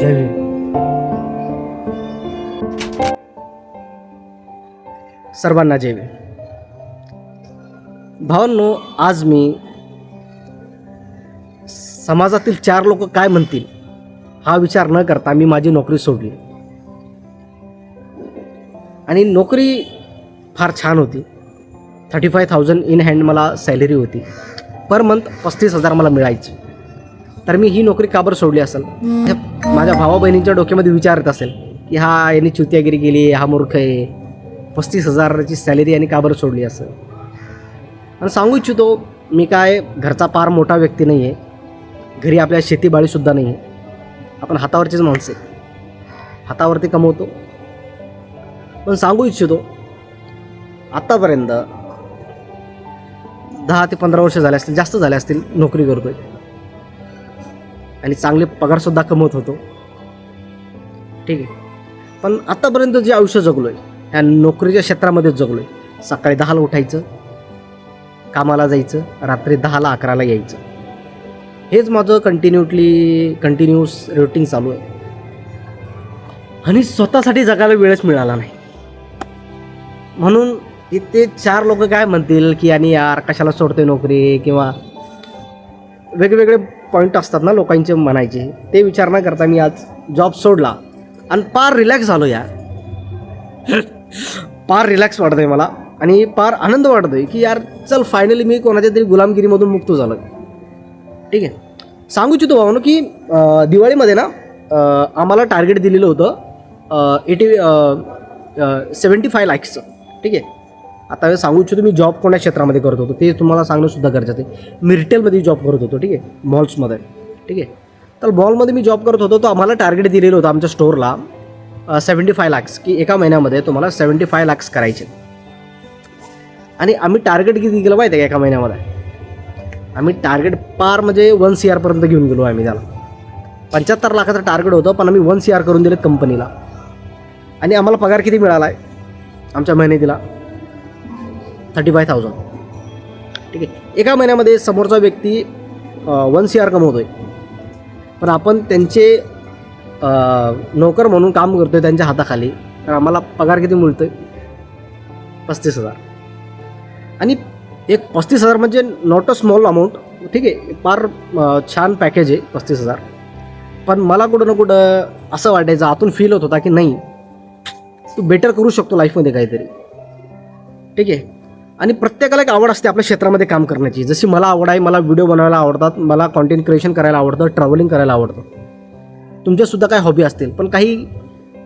जय सर्वांना जय भावांनो आज मी समाजातील चार लोक काय म्हणतील हा विचार न करता मी माझी नोकरी सोडली. आणि नोकरी फार छान होती. Thirty five thousand in hand मला सॅलरी होती. पर मंथ पस्तीस हजार मला मिळायची. तर मी ही नोकरी का बरं सोडली असेल? माझ्या भावा बहिणींच्या डोक्यामध्ये विचारत असेल की हा यांनी चुतियागिरी गेली हा मूर्ख आहे. पस्तीस हजाराची सॅलरी यांनी का बरं सोडली असेल? आणि सांगू इच्छितो मी काय घरचा फार मोठा व्यक्ती नाही आहे घरी आपल्या शेतीबाळीसुद्धा नाही आहे आपण हातावरचीच माणसं हातावरती कमवतो. पण सांगू इच्छितो आत्तापर्यंत दहा ते पंधरा वर्ष झाले असतील जास्त झाले असतील नोकरी करतोय. आणि चांगले पगारसुद्धा कमवत होतो. ठीक आहे. पण आत्तापर्यंत जे आयुष्य जगलो आहे ह्या नोकरीच्या क्षेत्रामध्येच जगलो आहे सकाळी दहाला उठायचं कामाला जायचं रात्री दहाला अकराला यायचं. हेच माझं कंटिन्युटली कंटिन्यूस रुटीन चालू आहे. आणि स्वतःसाठी जगायला वेळच मिळाला नाही. म्हणून इथे चार लोक काय म्हणतील की आणि यार कशाला सोडते नोकरी? किंवा वेगवेगळे पॉईंट असतात ना लोकांचे म्हणायचे ते विचार न करता मी आज जॉब सोडला. आणि पार रिलॅक्स झालो यार. पार रिलॅक्स वाटतंय मला. आणि पार आनंद वाटतोय की यार चल फायनली मी कोणाच्या तरी गुलामगिरीमधून मुक्त झालो ठीक आहे. सांगू इच्छितो भाऊ की दिवाळीमध्ये ना आम्हाला टार्गेट दिलेलं होतं एटी सेवन्टी फाय लॅक्सचं ठीक आहे. आता सांगू इच्छितो मी जॉब कोणत्या क्षेत्रामध्ये करत होतो ते तुम्हाला सांगणं सुद्धा गरजेचं आहे. मी रिटेलमध्ये जॉब करत होतो ठीक आहे? मॉल्समध्ये ठीक आहे? तर मॉलमध्ये मी जॉब करत होतो तो आम्हाला टार्गेट दिलेलं होतं आमच्या स्टोअरला सेवन्टी फाय लॅक्स की एका महिन्यामध्ये तुम्हाला सेवन्टी फाय लॅक्स करायचे. आणि आम्ही टार्गेट किती केलं माहिती आहे का एका महिन्यामध्ये? आम्ही टार्गेट पार म्हणजे वन सी आरपर्यंत घेऊन गेलो आम्ही त्याला. पंच्याहत्तर लाखाचं टार्गेट होतं पण आम्ही वन सी आर करून दिलेत कंपनीला आणि आम्हाला पगार किती मिळाला आहे आमच्या मेहनतीला. Thirty five thousand. ठीक आहे. एका महिन्यामध्ये समोरचा व्यक्ती वन सी आर कमवतो आहे पण आपण त्यांचे नोकर म्हणून काम करतो आहे त्यांच्या हाताखाली. तर आम्हाला पगार किती मिळतो आहे पस्तीस हजार. आणि एक पस्तीस हजार म्हणजे नॉट अ स्मॉल अमाऊंट ठीक आहे. फार छान पॅकेज आहे पस्तीस हजार. पण मला कुठं ना कुठं असं वाटायचं आतून फील होत होता की नाही तू बेटर करू शकतो लाईफमध्ये काहीतरी. ठीक आहे. आणि प्रत्येकाला एक आवड असते आपल्या क्षेत्रामध्ये काम करण्याची. जशी मला आवड आहे मला व्हिडिओ बनवायला आवडतात मला कॉन्टेंट क्रिएशन करायला आवडतं ट्रॅव्हलिंग करायला आवडतं. तुमच्यासुद्धा काही हॉबी असतील पण काही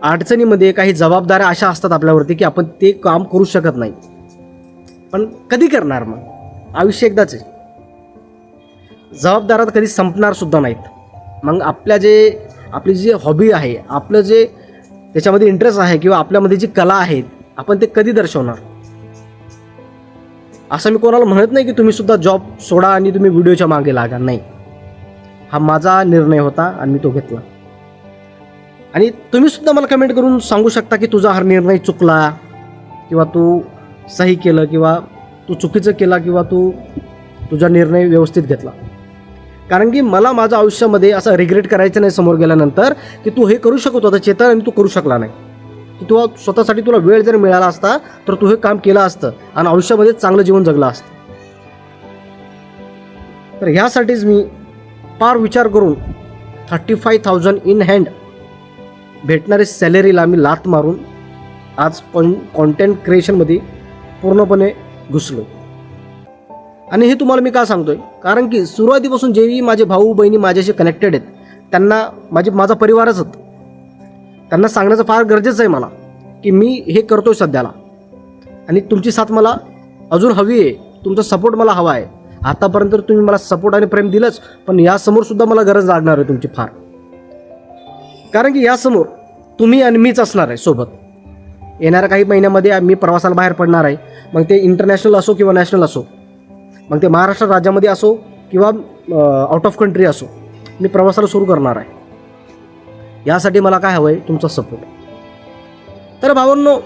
अडचणीमध्ये काही जबाबदाऱ्या अशा असतात आपल्यावरती की आपण ते काम करू शकत नाही. पण कधी करणार मग? आयुष्य एकदाच आहे. जबाबदाऱ्या कधी संपणारसुद्धा नाहीत. मग आपल्या जे आपली जी हॉबी आहे आपलं जे त्याच्यामध्ये इंटरेस्ट आहे किंवा आपल्यामध्ये जी कला आहे आपण ते कधी दर्शवणार? असं मी कोणाला म्हणत नाही की तुम्ही सुद्धा जॉब सोडा आणि तुम्ही व्हिडिओच्या मागे लागा. नाही. हा माझा निर्णय होता आणि मी तो घेतला. आणि तुम्ही सुद्धा मला कमेंट करून सांगू शकता की तुझा हा निर्णय चुकला किंवा तू सही केलं किंवा तू चुकीचं केला किंवा तू तुझा निर्णय व्यवस्थित घेतला. कारण की मला माझ्या आयुष्यामध्ये असं रिग्रेट करायचं नाही समोर गेल्यानंतर की तू हे करू शकत होता चेतन आणि तू करू शकला नाही. की तुला स्वतःसाठी तुला वेळ जर मिळाला असता तर तू हे काम केलं असतं आणि आयुष्यामध्ये चांगलं जीवन जगलं असतं. तर ह्यासाठीच मी फार विचार करून thirty five thousand in hand भेटणारी सॅलरीला मी लात मारून आज कॉन कॉन्टेंट क्रिएशनमध्ये पूर्णपणे घुसलो. आणि हे तुम्हाला मी का सांगतोय? कारण की सुरुवातीपासून जेही माझे भाऊ बहिणी माझ्याशी कनेक्टेड आहेत त्यांना माझे माझा परिवारच होता. त्यांना सांगण्याचं फार गरजेचं आहे मला की मी हे करतो आहे सध्याला. आणि तुमची साथ मला अजून हवी आहे. तुमचा सपोर्ट मला हवा आहे. आतापर्यंत तर तुम्ही मला सपोर्ट आणि प्रेम दिलंच पण यासमोर सुद्धा मला गरज लागणार आहे तुमची फार. कारण की यासमोर तुम्ही आणि मीच असणार आहे सोबत. येणाऱ्या काही महिन्यामध्ये मी प्रवासाला बाहेर पडणार आहे. मग ते इंटरनॅशनल असो किंवा नॅशनल असो मग ते महाराष्ट्र राज्यामध्ये असो किंवा आउट ऑफ कंट्री असो मी प्रवासाला सुरू करणार आहे. यासाठी मला काय हवं आहे तुमचा सपोर्ट तर भावांनो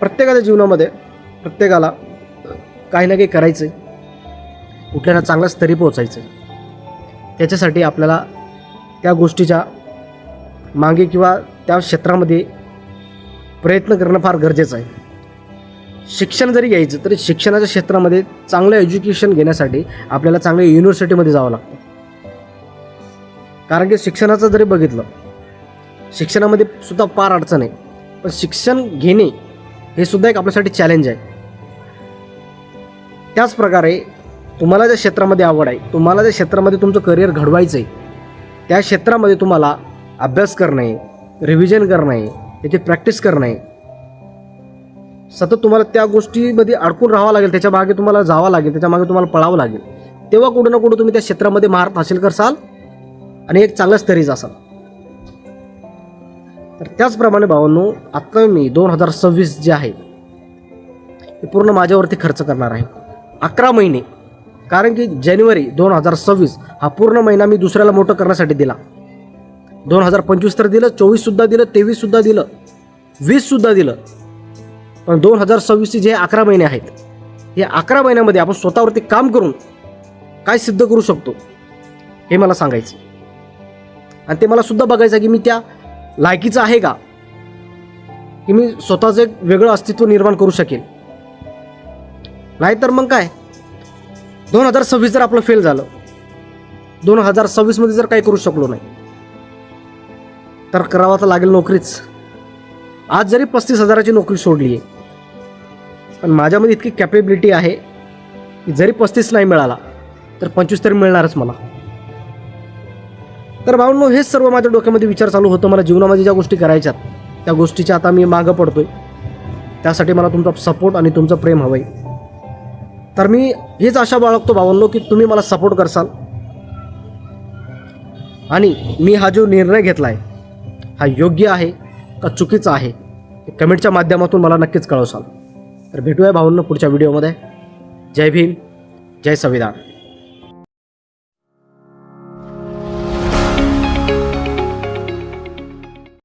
प्रत्येकाच्या जीवनामध्ये प्रत्येकाला काही ना काही करायचं आहे कुठल्या ना चांगल्या स्तरी पोचायचं आहे त्याच्यासाठी आपल्याला त्या गोष्टीच्या मागे किंवा त्या क्षेत्रामध्ये प्रयत्न करणं फार गरजेचं आहे. शिक्षण जरी घ्यायचं तरी शिक्षणाच्या क्षेत्रामध्ये चांगलं एज्युकेशन घेण्यासाठी आपल्याला चांगल्या युनिव्हर्सिटीमध्ये जावं लागतं. कारण की शिक्षणाचं जरी बघितलं शिक्षणामध्ये सुद्धा फार अडचण आहे. पण शिक्षण घेणे हे सुद्धा एक आपल्यासाठी चॅलेंज आहे. त्याच प्रकारे तुम्हाला ज्या क्षेत्रामध्ये आवड आहे तुम्हाला ज्या क्षेत्रामध्ये तुमचं करिअर घडवायचं आहे त्या क्षेत्रामध्ये तुम्हाला अभ्यास करणे रिव्हिजन करणे त्याची प्रॅक्टिस करणे सतत तुम्हाला त्या गोष्टीमध्ये अडकून राहावं लागेल त्याच्यामागे तुम्हाला जावं लागेल त्याच्यामागे तुम्हाला पळावं लागेल. तेव्हा कुठं ना कुठं तुम्ही त्या क्षेत्रामध्ये महारत हासिल करसाल आणि एक चांगल्या तरीच असाल. तर त्याचप्रमाणे भावांनो आत्ता मी दोन हजार सव्वीस जे आहे ते पूर्ण माझ्यावरती खर्च करणार आहे. अकरा महिने कारण की जानेवारी दोन हजार सव्वीस हा पूर्ण महिना मी दुसऱ्याला मोठं करण्यासाठी दिला. दोन हजार पंचवीस तर दिलं चोवीससुद्धा दिलं तेवीससुद्धा दिलं वीससुद्धा दिलं. पण दोन हजार सव्वीसचे जे अकरा महिने आहेत हे अकरा महिन्यामध्ये आपण स्वतःवरती काम करून काय सिद्ध करू शकतो हे मला सांगायचं आणि ते मला सुद्धा बघायचं आहे की मी त्या लायकीचं आहे का? की मी स्वतःचं एक वेगळं अस्तित्व निर्माण करू शकेल नाहीतर मग काय? दोन हजार सव्वीस जर आपलं फेल झालं दोन हजार सव्वीसमध्ये जर काही करू शकलो नाही तर करावा तर लागेल नोकरीच. आज जरी पस्तीस हजाराची नोकरी सोडली आहे पण माझ्यामध्ये इतकी कॅपेबिलिटी आहे की जरी पस्तीस नाही मिळाला तर पंचवीस तरी मिळणारच मला. तर भावनो हेच सर्व माझ्या डोक्यामध्ये विचार चालू होतो. मला जीवनामध्ये ज्या गोष्टी करायच्यात त्या गोष्टीच्या आता मी मागं पडतोय. त्यासाठी मला तुमचा सपोर्ट आणि तुमचं प्रेम हवं आहे तर मी हेच आशा बाळगतो भावांनो की तुम्ही मला सपोर्ट करसाल. आणि मी हा जो निर्णय घेतला आहे हा योग्य आहे का चुकीचा आहे हे कमेंटच्या माध्यमातून मला नक्कीच कळवसाल. तर भेटूया भावांनो पुढच्या व्हिडिओमध्ये. जय भीम जय संविधान.